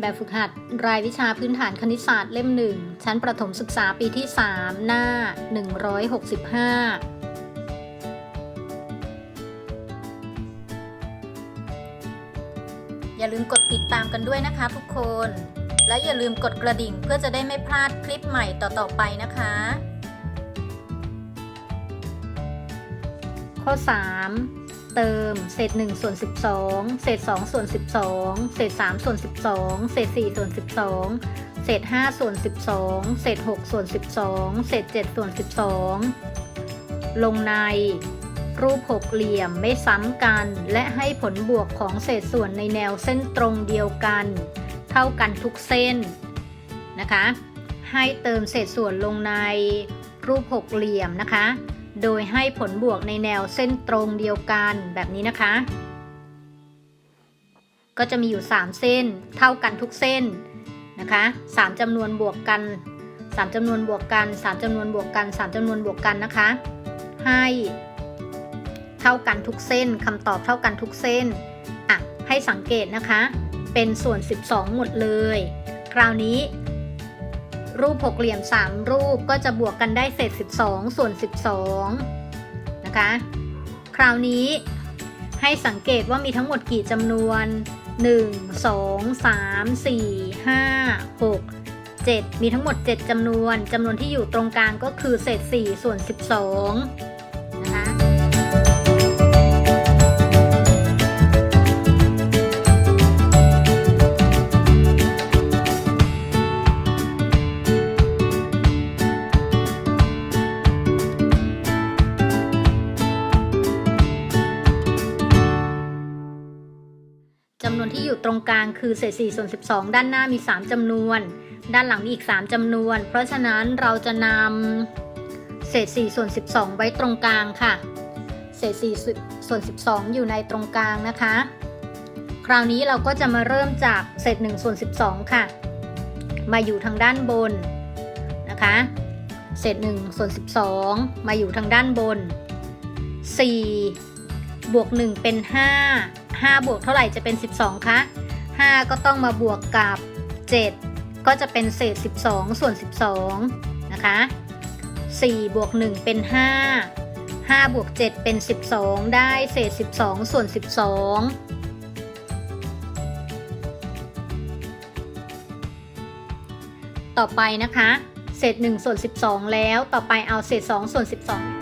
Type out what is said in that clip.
แบบฝึกหัดรายวิชาพื้นฐานคณิตศาสตร์เล่มหนึ่งชั้นประถมศึกษาปีที่ 3 หน้า 165 อย่าลืมกดติดตามกันด้วยนะคะทุกคน และอย่าลืมกดกระดิ่งเพื่อจะได้ไม่พลาดคลิปใหม่ต่อ ๆ ไปนะคะ ข้อ 3 เติม เศษ1ส่วน12 เศษ2ส่วน12 เศษ3ส่วน12 เศษ4ส่วน12 เศษ5ส่วน12 เศษ6ส่วน12 เศษ7ส่วน12 ลงในรูปหกเหลี่ยมไม่ซ้ำกัน และให้ผลบวกของเศษส่วนในแนวเส้นตรงเดียวกัน เท่ากันทุกเส้นนะคะ ให้เติมเศษส่วนลงในรูปหกเหลี่ยมนะคะ โดยให้ผลบวกในแนวเส้นตรงเดียวกันแบบนี้นะคะ ก็จะมีอยู่ 3 เส้นเท่ากันทุกเส้นนะคะ3จำนวนบวกกัน 3จำนวนบวกกัน 3จำนวนบวกกัน 3จำนวนบวกกันนะคะ ให้เท่ากันทุกเส้นคำตอบเท่ากันทุกเส้นอะให้สังเกตนะคะ เป็นส่วน 12 หมดเลย คราวนี้ รูปหกเหลี่ยม 3 รูปก็จะบวกกันได้เศษ 12 ส่วน 12 นะคะ คราวนี้ให้สังเกตว่ามีทั้งหมดกี่จำนวน 1 2 3 4 5 6 7 มีทั้งหมด 7จำนวนจำนวนที่อยู่ตรงกลางก็คือเศษ 4 ส่วน 12 จำนวนที่อยู่ตรงกลางคือเศษ4ส่วน12 ด้านหน้ามี 3จำนวน ด้านหลังมีอีก 3จำนวน เพราะฉะนั้นเราจะนำเศษ4ส่วน12 ไว้ตรงกลางค่ะ เศษ4ส่วน12 อยู่ในตรงกลางนะคะ คราวนี้เราก็จะมาเริ่มจากเศษ1ส่วน12 ค่ะ มาอยู่ทางด้านบนนะคะ เศษ1ส่วน12 มาอยู่ทางด้านบน 4 บวก 1 เป็น 5 5 บวกเท่าไหร่จะเป็น 12 คะ 5 ก็ต้องมาบวกกับ 7 ก็จะเป็นเศษ 12 ส่วน 12 นะคะ 4 บวก 1 เป็น 5 5บวก7เป็น 12 ได้เศษ 12 ส่วน 12ต่อไปนะคะ เศษ1ส่วน12 แล้วต่อไปเอาเศษ2ส่วน12